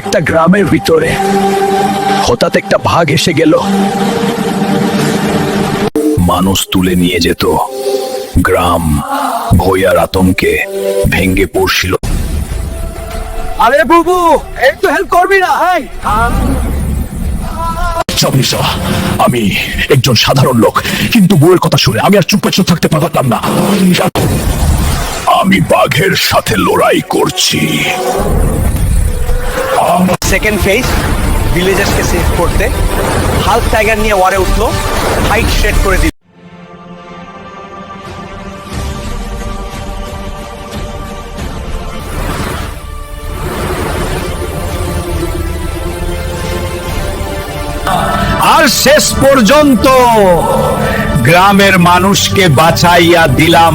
একটা গ্রামের ভিতরে। হঠাৎ একটা ভাগ এসে গেল। মানুষ তুলে নিয়ে যেত। গ্রাম ভয়ার আতঙ্কে ভেঙ্গে পড়ছিল। আরে বুবু একটু হেল্প করবি না হাই চাপিসা আমি একজন সাধারণ লোক কিন্তু বউয়ের কথা শুনে আমি আর চুপ চুপ থাকতে পারতাম না। আমি বাঘের সাথে লড়াই করছি। সেকেন্ড ফেজ ভিলেজার্সকে সেভ করতে। হাল্ক টাইগার নিয়ে ওয়ারে উঠল হাইট শেড করে দিল। আর শেষ পর্যন্ত গ্রামের মানুষকে বাঁচাইয়া দিলাম।